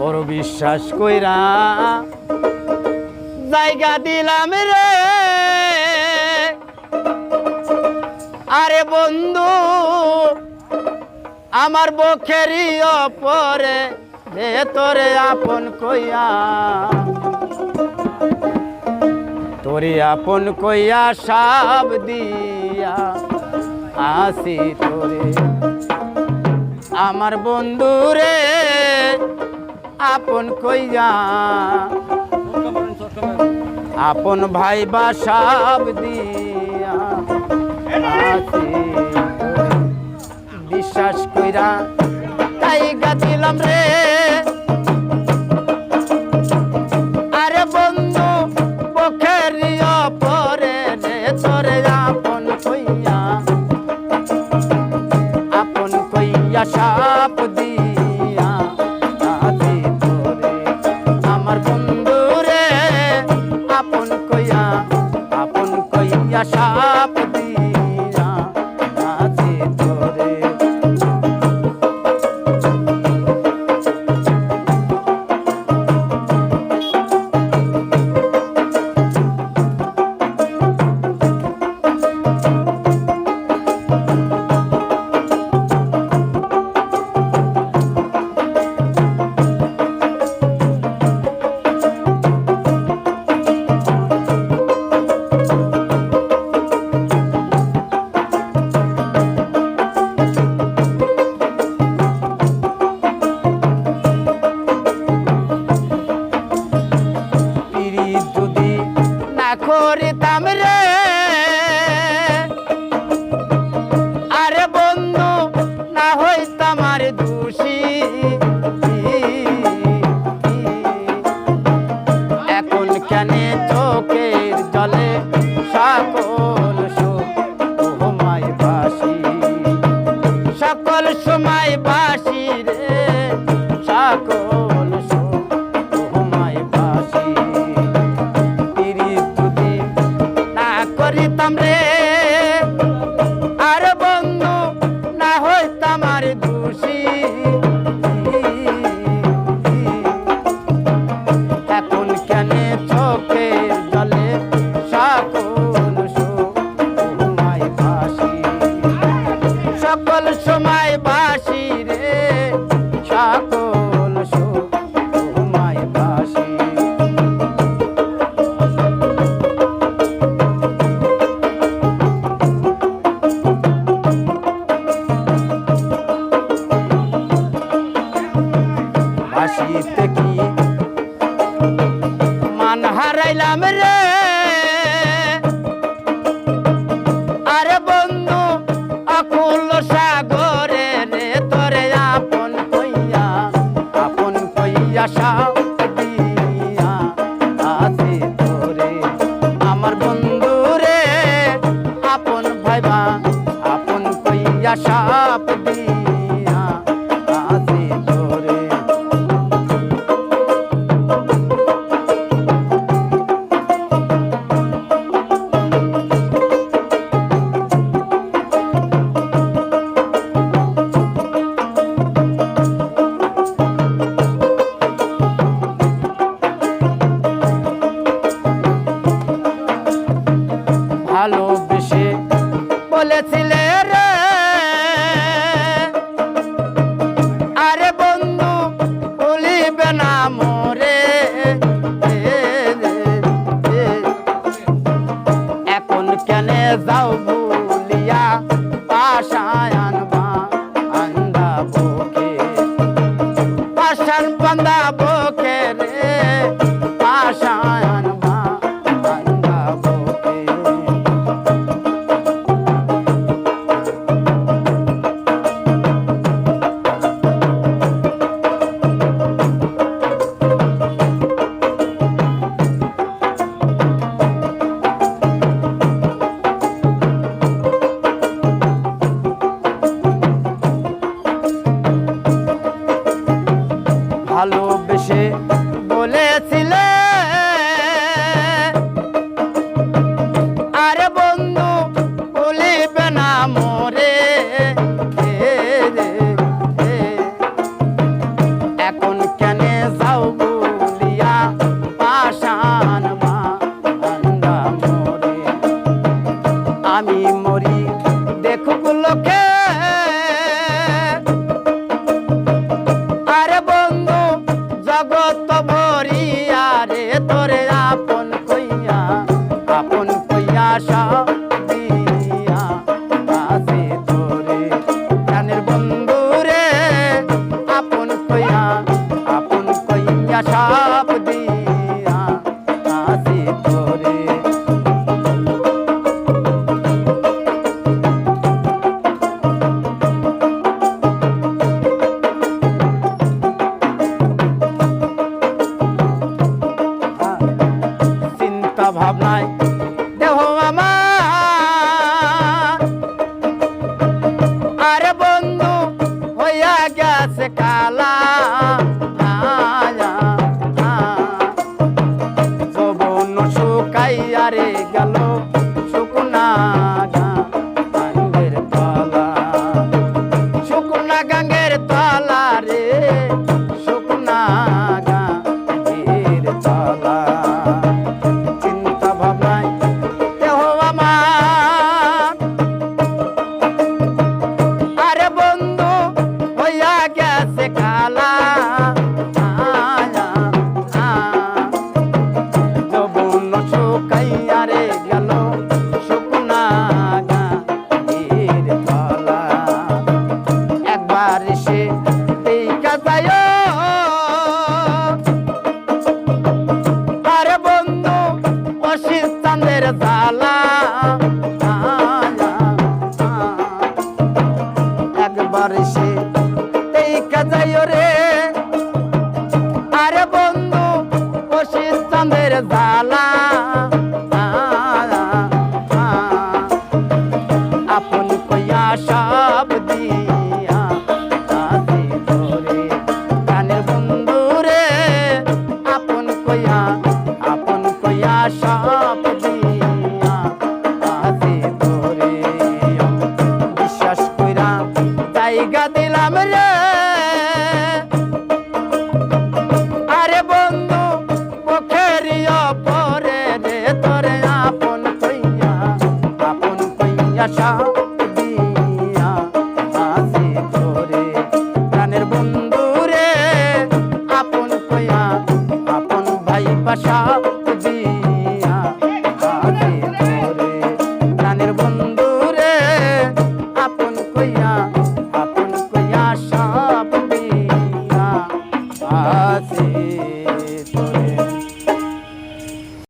বড় বিশ্বাস কইরা জায়গা দিলাম রে। আরে বন্ধু, আমার বখেরি অপরে, ভেতরে আপন কইয়া। তোরে আপন কইয়া সাব দিয়া আসি তোরে। আমার বন্ধু রে আপন কইয়া আপন ভাই বা সাব দিয়া বিশ্বাস কইরা তাই গাছিলাম রে। পেলাম রে। আরে বন্ধু অকুল সাগরে রে, তরে আপন কইয়া আপন কইয়া বন্ধু রে, আপন আপন Happy. সালা আপন কইয়া সব দিয়া আসি ধরে। কানের বন্ধুরে আপন কইয়া আপন কইয়া সব